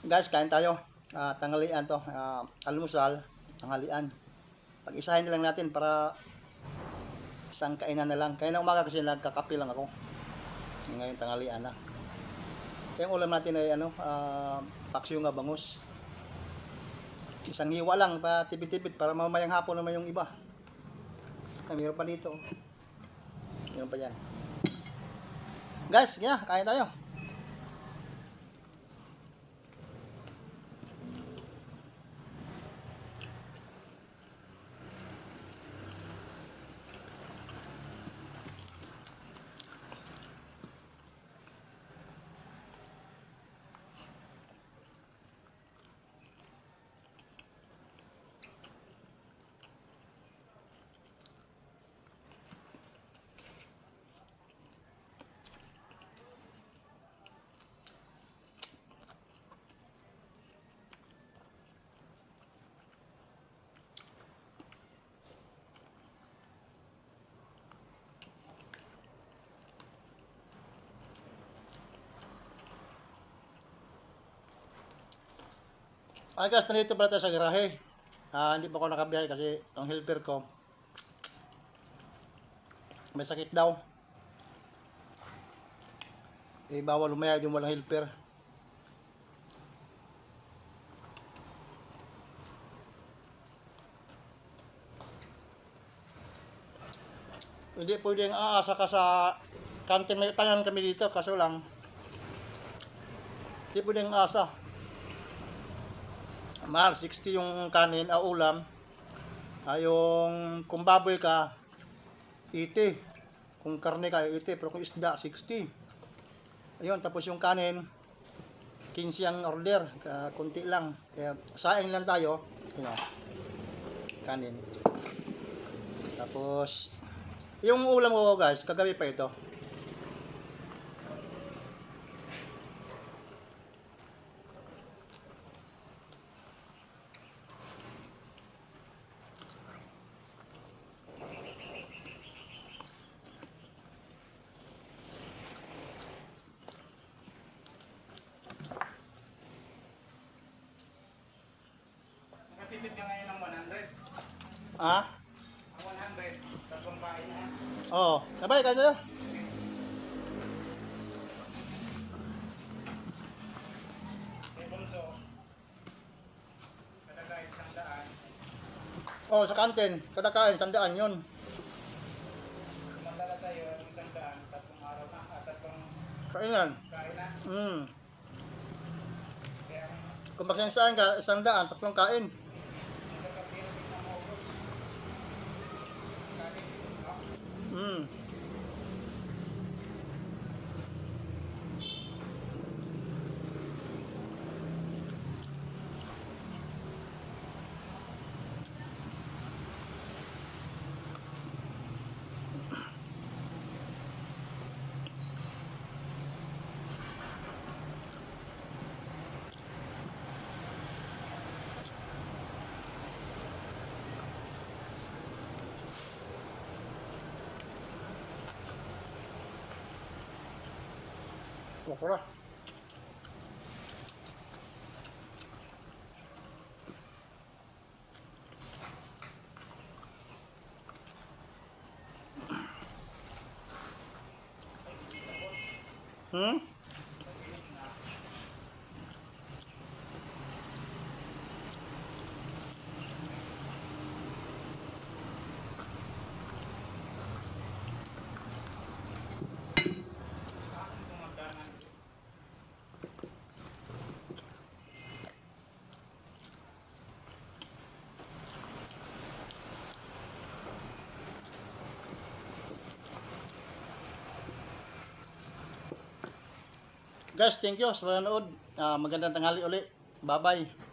Guys, kain tayo. Ah, tanghalian to. Ah, almusal, tanghalian. Pag-isahin na lang natin para isang kainan na lang. Kaya na umaga kasi nagkakape lang ako. Ngayon tanghalian na. Yung ulam natin ay ano, ah, paksyo nga bangus. Isang hiwa lang pa tipid-tipid para mamayang hapon naman yung iba. Ay, meron pa dito. Meron pa yan. Guys, yeah, kain tayo. Ay guys, nandito pala tayo sa garahe. Ah, hindi pa ako nakabiyahe kasi ang helper ko may sakit daw. Eh, bawal umayad yung walang helper. Hindi pwedeng aasa ka sa kantin. May tangan kami dito, kaso lang hindi pwedeng aasa mahal 60 yung kanin o ulam. Ay yung kung baboy ka 80 kung karne ka 80 pero kung isda 60 ayun tapos yung kanin 15 ang order ka, kunti lang. Kaya saing lang tayo. Ayun, kanin. Tapos yung ulam ko guys kagabi pa ito Nakatipid ka ngayon ng 100. ah Ang 100, tatlong bahay na. oo. Sabay ka tayo oh sa kantin. Kada kain tandaan yun. Kumandala tayo ng isang daan, tatlong araw na, at tatlong kainan. kain na. mm. Kaya kung magsasain ka isang daan tatlong kain 我服了。嗯？Guys, thank you sa panonood. Ah, magandang tanghali uli. Bye-bye.